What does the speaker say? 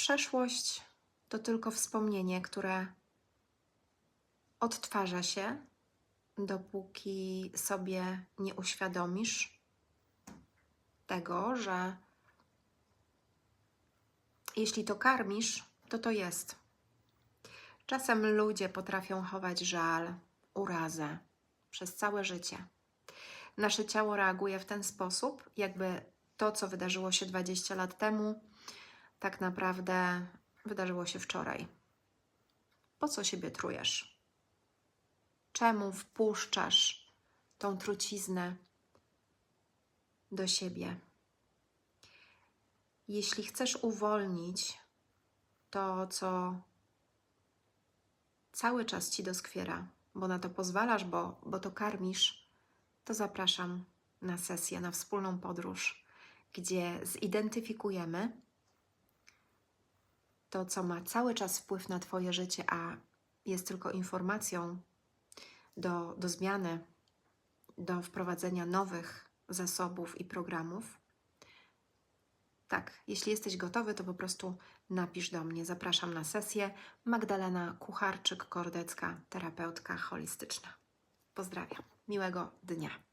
przeszłość to tylko wspomnienie, które odtwarza się, dopóki sobie nie uświadomisz tego, że jeśli to karmisz, to to jest. Czasem ludzie potrafią chować żal, urazę przez całe życie. Nasze ciało reaguje w ten sposób, jakby to, co wydarzyło się 20 lat temu, tak naprawdę wydarzyło się wczoraj. Po co siebie trujesz? Czemu wpuszczasz tą truciznę do siebie? Jeśli chcesz uwolnić to, co cały czas ci doskwiera, bo na to pozwalasz, bo, bo to karmisz, to zapraszam na sesję, na wspólną podróż, gdzie zidentyfikujemy to, co ma cały czas wpływ na Twoje życie, a jest tylko informacją do, do zmiany, do wprowadzenia nowych zasobów i programów. Tak, jeśli jesteś gotowy, to po prostu napisz do mnie. Zapraszam na sesję. Magdalena Kucharczyk-Kordecka, terapeutka holistyczna. Pozdrawiam. Miłego dnia.